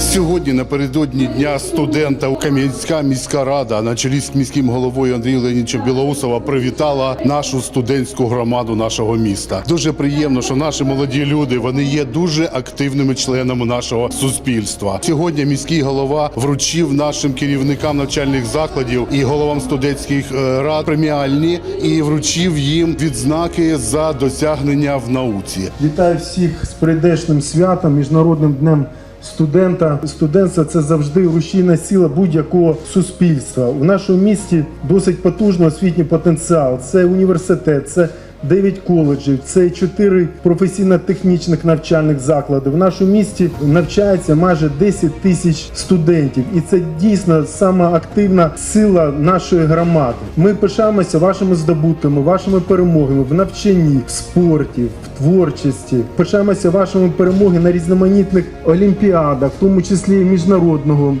Сьогодні напередодні дня студента Кам'янська міська рада на чолі з міським головою Андрієм Леонідовичем Білоусова привітала нашу студентську громаду нашого міста. Дуже приємно, що наші молоді люди вони є дуже активними членами нашого суспільства. Сьогодні міський голова вручив нашим керівникам навчальних закладів і головам студентських е, рад преміальні і вручив їм відзнаки за досягнення в науці. Вітаю всіх з прийдешним святом, міжнародним днем студента. Студентство це завжди рушійна сила будь-якого суспільства. У нашому місті досить потужний освітній потенціал. Це університет, це 9 коледжів, це 4 професійно-технічних навчальних заклади. В нашому місті навчається майже 10 тисяч студентів, і це дійсно сама активна сила нашої громади. Ми пишаємося вашими здобутками, вашими перемогами в навчанні, в спорті, в творчості. Пишаємося вашими перемогами на різноманітних олімпіадах, в тому числі міжнародного.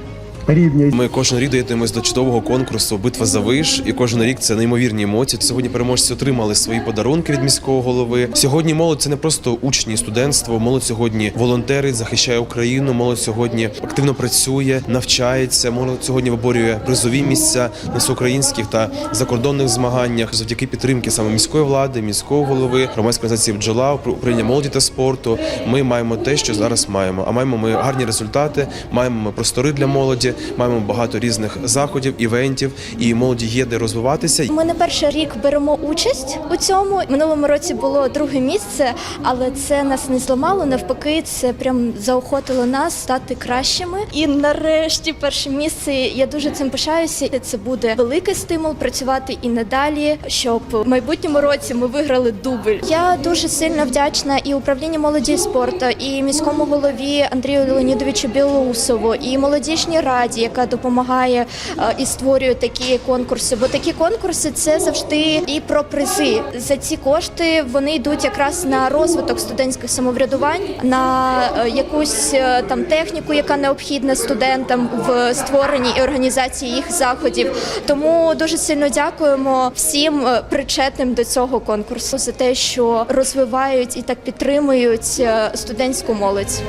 Рівня Ми кожен рік доєднуємось до чудового конкурсу Битва за виш, і кожен рік це неймовірні емоції. Сьогодні переможці отримали свої подарунки від міського голови. Сьогодні молодь це не просто учні, і студентство. Молодь сьогодні волонтери, захищає Україну. Молодь сьогодні активно працює, навчається. Молодь сьогодні виборює призові місця на всеукраїнських та закордонних змаганнях завдяки підтримки саме міської влади, міського голови, громадської організації бджола, управління молоді та спорту. Ми маємо те, що зараз маємо. А маємо ми гарні результати, маємо ми простори для молоді, маємо багато різних заходів, івентів, і молоді є де розвиватися. Ми не перший рік беремо участь у цьому. Минулому році було друге місце, але це нас не зламало. Навпаки, це прям заохотило нас стати кращими. І нарешті перше місце. Я дуже цим пишаюся. Це буде великий стимул працювати і надалі, щоб в майбутньому році ми виграли дубль. Я дуже сильно вдячна і управлінню молоді спорту, і міському голові Андрію Леонідовичу Білоусову, і молодіжній раді, яка допомагає е, і створює такі конкурси. Бо такі конкурси це завжди і про призи. За ці кошти вони йдуть якраз на розвиток студентських самоврядувань, на е, якусь е, там техніку, яка необхідна студентам в створенні і організації їх заходів. Тому дуже сильно дякуємо всім причетним до цього конкурсу за те, що розвивають і так підтримують студентську молодь.